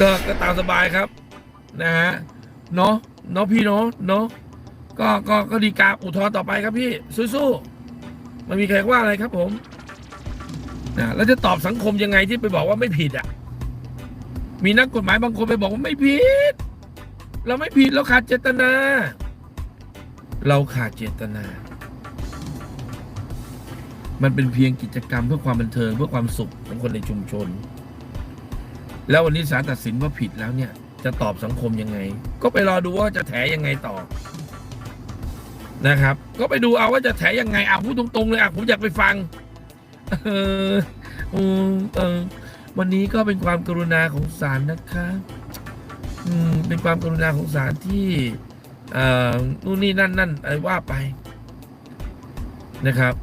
ก็ก็ตามสบายครับ นะฮะเนาะเนาะพี่เนาะเนาะก็ก็ก็ดีกาอุทธรณ์ต่อไปครับพี่ สู้ๆมันมีใครว่าอะไรครับผมนะแล้วจะตอบสังคมยังไงที่ไปบอกว่าไม่ผิดอะ มีนักกฎหมายบางคนไปบอกว่าไม่ผิด เราไม่ผิดเราขาดเจตนา เราขาดเจตนา มันเป็นเพียงกิจกรรมเพื่อความบันเทิงเพื่อความสุขของคนในชุมชน แล้ววันนี้ศาลตัดสินว่าผิดแล้วเนี่ย จะตอบสังคมยังไง ก็ไปรอดูว่าจะแถยังไงต่อนะครับ ก็ไปดูเอาว่าจะแถยังไงอะพูดตรงๆเลยอะผมอยากไปฟังเอออืมเออวันนี้ก็เป็นความกรุณาของศาลนะคะอืมเป็นความกรุณาของศาลที่เอ่อนู่นนี่นั่นนั่นอะไรว่าไปนะครับ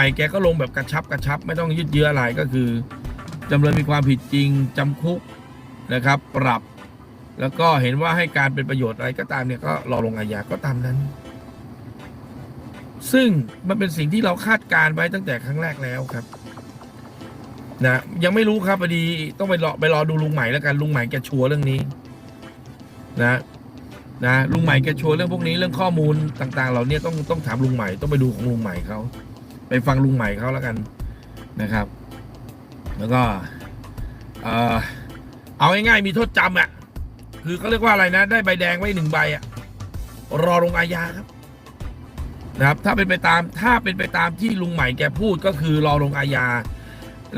ม่แกก็ลงแบบกระชับกระชับ ไม่ต้องยืดเยื้ออะไรก็คือจำเลยมีความผิดจริงจำคุกนะครับ ปรับ แล้วก็เห็นว่าให้การเป็นประโยชน์อะไรก็ตามเนี่ยก็รอลงอาญาก็ตามนั้น ซึ่งมันเป็นสิ่งที่เราคาดการณ์ไว้ตั้งแต่ครั้งแรกแล้วครับนะยังไม่รู้ครับพอดีต้องไปรอไปรอดูลุงใหม่แล้วกันลุงใหม่แกชัวร์เรื่องนี้ นะนะลุงใหม่แกชัวร์เรื่องพวกนี้เรื่องข้อมูลต่าง ๆ เหล่านี้ต้องต้องถามลุงใหม่ต้องไปดูของลุงใหม่เขา ไปฟังลุงใหม่เขาแล้วกันนะครับ แล้วก็เอาง่ายๆมีโทษจำอะคือเขาเรียกว่าอะไรนะ ได้ใบแดงไว้หนึ่งใบอะรอลงอาญาครับนะครับ ถ้าเป็นไปตามถ้าเป็นไปตามที่ลุงใหม่แกพูดก็คือรอลงอาญา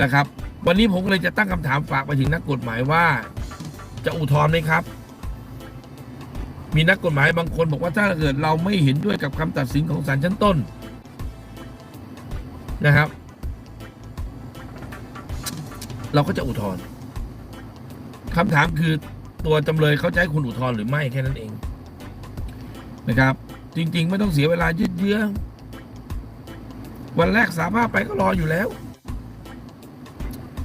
นะครับ วันนี้ผมก็เลยจะตั้งคำถามฝากไปถึงนักกฎหมายว่าจะอุทธรณ์ไหมครับ มีนักกฎหมายบางคนบอกว่าถ้าเกิดเราไม่เห็นด้วยกับคำตัดสินของศาลชั้นต้น นะครับ เราก็จะอุทธรณ์คำถามคือตัวจำเลยเขาจะให้คุณอุทธรณ์หรือไม่แค่นั้นเองนะครับ จริง ๆ ไม่ต้องเสียเวลายืดเยื้อวันแรกสารภาพไปก็รออยู่แล้ว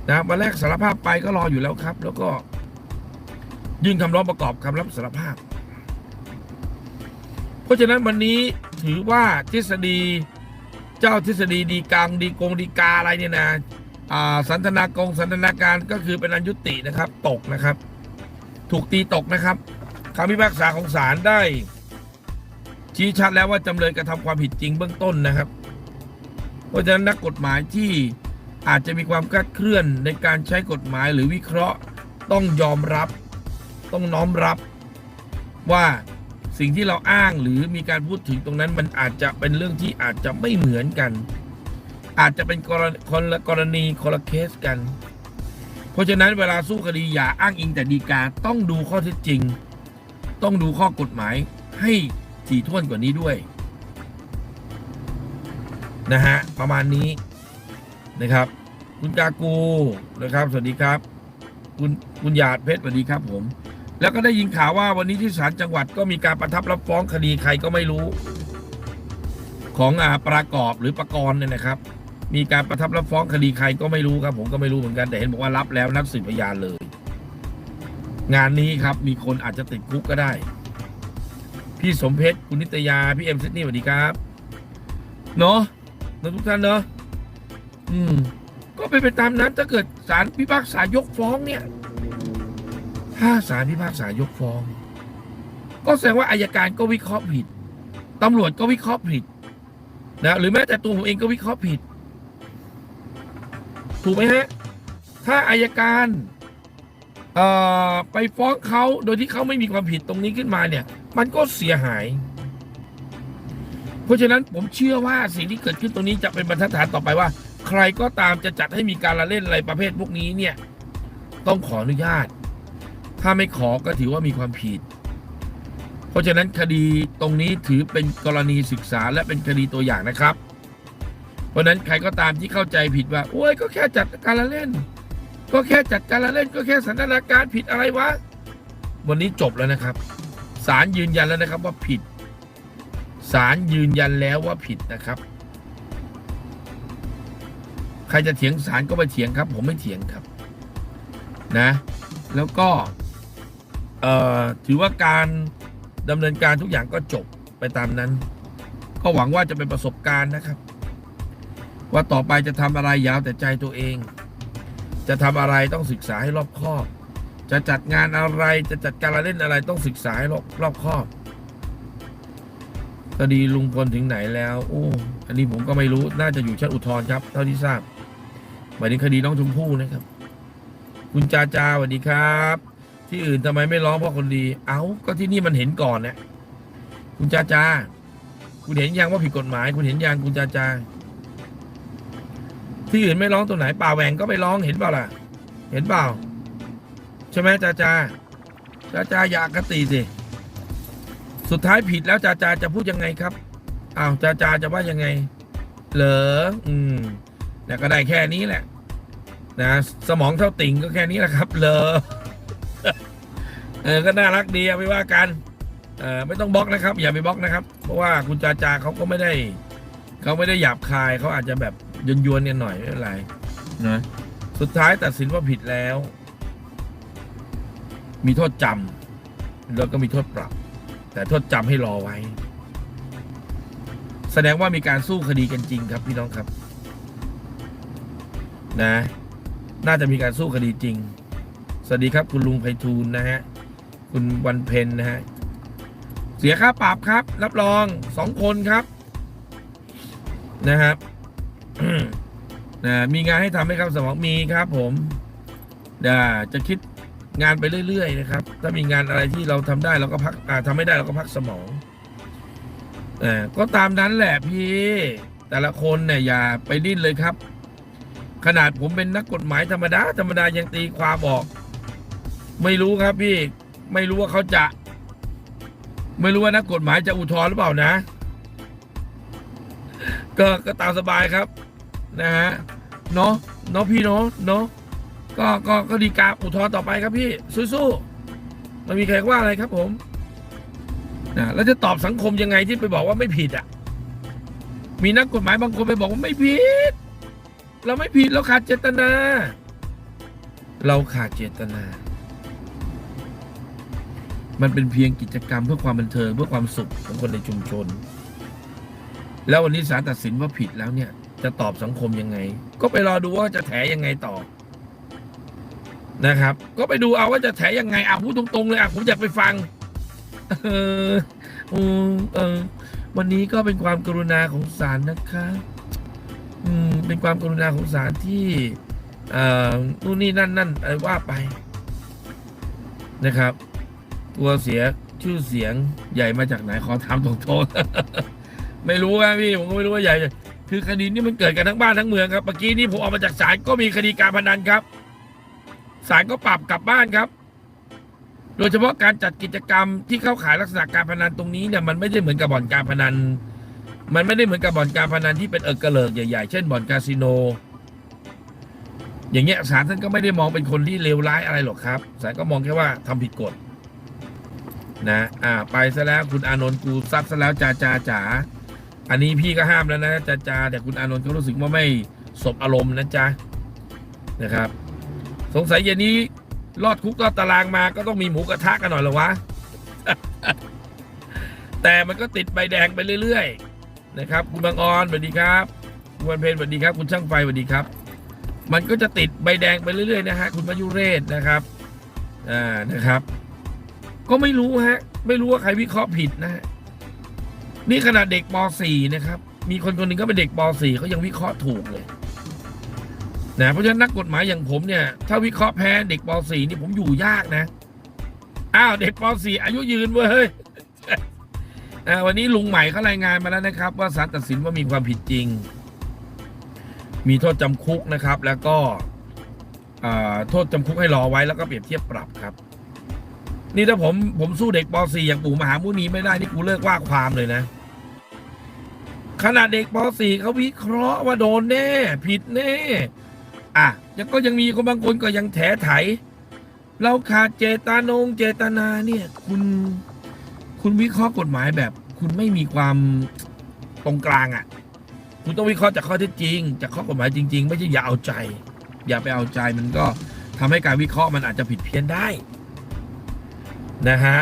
นะครับวันแรกสารภาพไปก็รออยู่แล้วครับ แล้วก็ ยื่นคำร้องประกอบคำรับสารภาพ เพราะฉะนั้นวันนี้ถือว่าทฤษฎี เจ้าทฤษฎีดีกังดีกงดีกาอะไรเนี่ยนะอ่าสันทนากงสันทนาการก็คือเป็นอันยุตินะครับ ตกนะครับ ถูกตีตกนะครับคำพิพากษาของศาลได้ ชี้ชัดแล้วว่าจำเลยกระทำความผิดจริงเบื้องต้นนะครับ เพราะฉะนั้นนักกฎหมายที่อาจจะมีความคลาดเคลื่อนในการใช้กฎหมายหรือวิเคราะห์ต้องยอมรับ ต้องน้อมรับว่า สิ่งที่เราอ้างหรือมีการพูดถึงตรงนั้นมันอาจจะเป็นเรื่องที่อาจจะไม่เหมือนกัน อาจจะเป็นกรณีคนละกรณีคนละเคสกัน เพราะฉะนั้นเวลาสู้คดีอย่าอ้างอิงแต่ดีกาต้องดูข้อเท็จจริง ต้องดูข้อกฎหมายให้ถี่ถ้วนกว่านี้ด้วยนะฮะประมาณนี้นะครับ คุณกากูนะครับ สวัสดีครับ คุณคุณหยาดเพชรสวัสดีครับผม แล้วก็ได้ยินข่าวว่าวันนี้ที่ศาลจังหวัดก็มีการประทับรับฟ้องคดีใครก็ไม่รู้ ของอาประกอบหรือประกรณ์เนี่ยนะครับ มีการประทับรับฟ้องคดีใครก็ไม่รู้ครับ ผมก็ไม่รู้เหมือนกันแต่เห็นบอกว่ารับแล้วนัดสืบพยานเลย งานนี้ครับมีคนอาจจะติดคุกก็ได้ พี่สมเพชรคุณนิตยาพี่เอ็มซิดนี่สวัสดีครับเนาะนทุกท่านเนาะอืม ก็เป็นไปตามนั้นถ้าเกิดศาลพิพากษายกฟ้องเนี่ย ถ้าศาลพิพากษายกฟ้อง ก็แสดงว่าอายการก็วิเคราะห์ผิดตำรวจก็วิเคราะห์ผิดนะหรือแม้แต่ตัวผมเองก็วิเคราะห์ผิด ถูกไหมฮะ ถ้าอายการไปฟ้องเขาโดยที่เขาไม่มีความผิดตรงนี้ขึ้นมาเนี่ย มันก็เสียหาย เพราะฉะนั้นผมเชื่อว่าสิ่งที่เกิดขึ้นตรงนี้จะเป็นบรรทัดฐานต่อไปว่า ใครก็ตามจะจัดให้มีการละเล่นอะไรประเภทพวกนี้เนี่ย ต้องขออนุญาต ถ้าไม่ขอก็ถือว่ามีความผิด เพราะฉะนั้นคดีตรงนี้ถือเป็นกรณีศึกษาและเป็นคดีตัวอย่างนะครับ เพราะฉะนั้นใครก็ตามที่เข้าใจผิดว่า โอ้ยก็แค่จัดการละเล่น ก็แค่จัดการละเล่น ก็แค่สันนาการผิดอะไรวะ วันนี้จบแล้วนะครับศาลยืนยันแล้วนะครับว่าผิดศาลยืนยันแล้วว่าผิดนะครับ ใครจะเถียงศาลก็ไปเถียงครับ ผมไม่เถียงครับ นะ แล้วก็ เอ่อถือว่าการดำเนินการทุกอย่างก็จบไปตามนั้น ก็หวังว่าจะเป็นประสบการณ์นะครับ ว่าต่อไปจะทำอะไรอยาวแต่ใจตัวเอง จะทำอะไรต้องศึกษาให้รอบคอบ จะจัดงานอะไรจะจัดการเล่นอะไรต้องศึกษาให้รอบรอบคอบคดีลุงพลถึงไหนแล้วโอ้อันนี้ผมก็ไม่รู้น่าจะอยู่ชั้นอุทธรณ์ครับ เท่าที่ทราบหมายถึงคดีน้องชมพู่นะครับ คุณจาจาสวัสดีครับ ที่อื่นทำไมไม่ร้องเพราะคนดี เอ้า ก็ที่นี่มันเห็นก่อนเนะคุณจาจา คุณเห็นยังว่าผิดกฎหมาย คุณเห็นยังคุณจาจา ที่อื่นไม่ร้องตัวไหน ป่าแหวงก็ไม่ร้องเห็นเปล่าล่ะ เห็นเปล่า ใช่ไหมจาจา จาจาอย่าอคติสิ สุดท้ายผิดแล้วจาจาจะพูดยังไงครับ อ้าวจาจาจะว่ายังไง เหรอ อืมแต่ก็ได้แค่นี้แหละ นะ สมองเท่าติ่งก็แค่นี้แหละครับเลอ เออก็น่ารักดีเอาไปว่ากันเออไม่ต้องบล็อกนะครับ อย่าไปบล็อกนะครับ เพราะว่าคุณจาจาเขาก็ไม่ได้เขาไม่ได้หยาบคายเขาอาจจะแบบยนยวนๆกันหน่อยไม่เป็นไรนะสุดท้ายตัดสินว่าผิดแล้ว มีโทษจำแล้วก็มีโทษปรับ แต่โทษจำให้รอไว้ แสดงว่ามีการสู้คดีกันจริงครับพี่น้องครับ นะ น่าจะมีการสู้คดีจริง สวัสดีครับคุณลุงไพฑูรย์นะฮะ คุณวันเพ็ญนะฮะ เสียค่าปรับครับ รับรองสองคนครับ นะครับนะมีงานให้ทำไหมครับสมองมีครับผมนะจะคิดงานไปเรื่อยๆนะครับ ถ้ามีงานอะไรที่เราทำได้เราก็พักอ่าทำไม่ได้เราก็พักสมองอ่าก็ตามนั้นแหละพี่ แต่ละคนเนี่ยอย่าไปดิ้นเลยครับ ขนาดผมเป็นนักกฎหมายธรรมดาธรรมดายังตีความออก ไม่รู้ครับพี่ ไม่รู้ว่าเขาจะ ไม่รู้ว่านักกฎหมายจะอุทธรณ์หรือเปล่านะ ก็ก็ตามสบายครับ นะฮะเนาะเนาะพี่เนาะเนาะก็ก็ก็ดีกาอุทธรณ์ต่อไปครับพี่สู้ๆไม่มีใครว่าอะไรครับ ผมนะแล้วจะตอบสังคมยังไงที่ไปบอกว่าไม่ผิดอะ มีนักกฎหมายบางคนไปบอกว่าไม่ผิด เราไม่ผิดเราขาดเจตนา เราขาดเจตนา มันเป็นเพียงกิจกรรมเพื่อความบันเทิงเพื่อความสุขของคนในชุมชน แล้ววันนี้ศาลตัดสินว่าผิดแล้วเนี่ย จะตอบสังคมยังไง ก็ไปรอดูว่าจะแถยังไงต่อนะครับ ก็ไปดูเอาว่าจะแถยังไงอะพูดตรงๆเลยอะผมอยากไปฟัง เอออืมเออ วันนี้ก็เป็นความกรุณาของศาลนะคะ อืม เป็นความกรุณาของศาลที่ เอ่อนู่นนี่นั่นนั่นอะไรว่าไปนะครับ ตัวเสียชื่อเสียงใหญ่มาจากไหนขอถามตรงๆไม่รู้ครับพี่ผมก็ไม่รู้ว่าใหญ่คือคดีนี้มันเกิดกันทั้งบ้านทั้งเมืองครับเมื่อกี้นี้ผมออกมาจากศาลก็มีคดีการพนันครับศาลก็ปรับกลับบ้านครับ โดยเฉพาะการจัดกิจกรรมที่เข้าขายลักษณะการพนันตรงนี้เนี่ยมันไม่ได้เหมือนกับบ่อนการพนัน มันไม่ได้เหมือนกับบ่อนการพนันที่เป็นเออกระเลิกใหญ่ๆ เช่นบ่อนคาสิโน อย่างเงี้ยศาลท่านก็ไม่ได้มองเป็นคนที่เลวร้ายอะไรหรอกครับศาลก็มองแค่ว่าทำผิดกฎ นะอ่าไปซะแล้วคุณอานนท์กูซัดซะแล้วจ่าจ่าจ๋าอันนี้พี่ก็ห้ามแล้วนะจ่าจ่าแต่คุณอานนท์เขารู้สึกว่าไม่สบอารมณ์นะจ๊ะนะครับ สงสัยเย็นนี้รอดคุกรอดตารางมาก็ต้องมีหมูกระทะกันหน่อยหรอวะ แต่มันก็ติดใบแดงไปเรื่อยๆนะครับ คุณบางออนสวัสดีครับคุณวันเพลสวัสดีครับ คุณช่างไฟสวัสดีครับ มันก็จะติดใบแดงไปเรื่อยๆนะฮะคุณมายุเรศนะครับอ่านะครับ ก็ไม่รู้ฮะ ไม่รู้ว่าใครวิเคราะห์ผิดนะฮะนี่ขนาดเด็กป .4 นะครับ มีคนคนหนึ่งก็เป็นเด็กป .4 เขายังวิเคราะห์ถูกเลยนะเพราะฉะนั้นนักกฎหมายอย่างผมเนี่ย ถ้าวิเคราะห์แพ้เด็กป .4 นี่ผมอยู่ยากนะ อ้าวเด็กป .4 อายุยืนเว้ยวันนี้ลุงใหม่เขารายงานมาแล้วนะครับ ว่าศาลตัดสินว่ามีความผิดจริง มีโทษจำคุกนะครับ แล้วก็โทษจำคุกให้รอไว้แล้วก็เปรียบเทียบปรับครับ นี่ถ้าผมผมสู้เด็กป .4 อย่างปู่มหามุนีไม่ได้นี่กูเลิกว่าความเลยนะขนาดเด็กป .4 เขาวิเคราะห์ว่าโดนแน่ ผิดแน่ อะยังก็ยังมีคนบางคนก็ยังแถไถ เราขาดเจตานงเจตนาเนี่ย คุณคุณวิเคราะห์กฎหมายแบบ คุณไม่มีความตรงกลางอะ คุณต้องวิเคราะห์จากข้อเท็จจริง จากข้อกฎหมายจริง ๆ ไม่ใช่อย่าเอาใจ อย่าไปเอาใจมันก็ทำให้การวิเคราะห์มันอาจจะผิดเพี้ยนได้ นะฮะ